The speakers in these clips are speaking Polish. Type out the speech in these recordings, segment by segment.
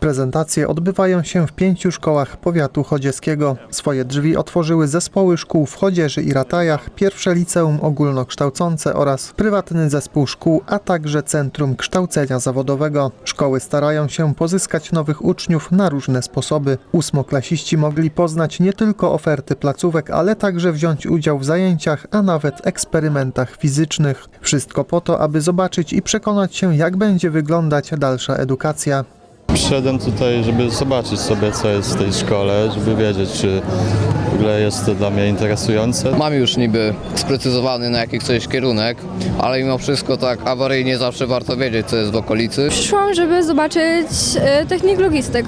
Prezentacje odbywają się w pięciu szkołach powiatu chodzieskiego. Swoje drzwi otworzyły zespoły szkół w Chodzieży i Ratajach, pierwsze liceum ogólnokształcące oraz prywatny zespół szkół, a także Centrum Kształcenia Zawodowego. Szkoły starają się pozyskać nowych uczniów na różne sposoby. Ósmoklasiści mogli poznać nie tylko oferty placówek, ale także wziąć udział w zajęciach, a nawet eksperymentach fizycznych. Wszystko po to, aby zobaczyć i przekonać się, jak będzie wyglądać dalsza edukacja. Przyszedłem tutaj, żeby zobaczyć sobie, co jest w tej szkole, żeby wiedzieć, czy w ogóle jest to dla mnie interesujące. Mam już niby sprecyzowany na jaki chcesz kierunek, ale mimo wszystko tak awaryjnie zawsze warto wiedzieć, co jest w okolicy. Przyszłam, żeby zobaczyć e, technik logistyk.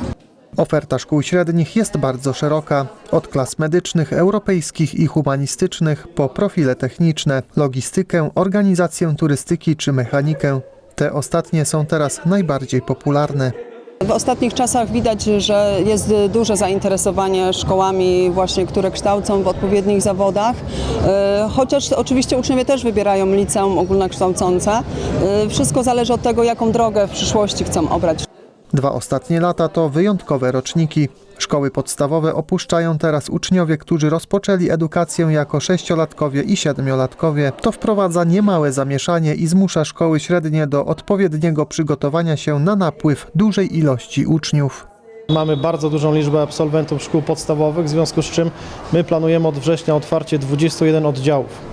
Oferta szkół średnich jest bardzo szeroka. Od klas medycznych, europejskich i humanistycznych po profile techniczne, logistykę, organizację turystyki czy mechanikę. Te ostatnie są teraz najbardziej popularne. W ostatnich czasach widać, że jest duże zainteresowanie szkołami właśnie, które kształcą w odpowiednich zawodach. E, Chociaż oczywiście uczniowie też wybierają liceum ogólnokształcące. E, Wszystko zależy od tego, jaką drogę w przyszłości chcą obrać. Dwa ostatnie lata to wyjątkowe roczniki. Szkoły podstawowe opuszczają teraz uczniowie, którzy rozpoczęli edukację jako sześciolatkowie i siedmiolatkowie. To wprowadza niemałe zamieszanie i zmusza szkoły średnie do odpowiedniego przygotowania się na napływ dużej ilości uczniów. Mamy bardzo dużą liczbę absolwentów szkół podstawowych, w związku z czym my planujemy od września otwarcie 21 oddziałów.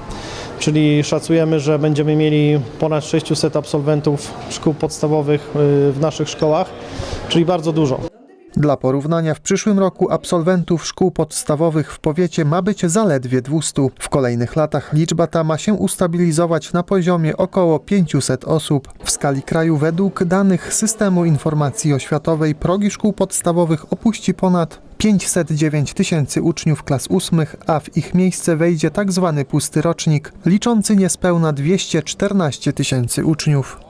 Czyli szacujemy, że będziemy mieli ponad 600 absolwentów szkół podstawowych y, w naszych szkołach, czyli bardzo dużo. Dla porównania w przyszłym roku absolwentów szkół podstawowych w powiecie ma być zaledwie 200. W kolejnych latach liczba ta ma się ustabilizować na poziomie około 500 osób. W skali kraju według danych Systemu Informacji Oświatowej progi szkół podstawowych opuści ponad 509 tysięcy uczniów klas ósmych, a w ich miejsce wejdzie tak zwany pusty rocznik, liczący niespełna 214 tysięcy uczniów.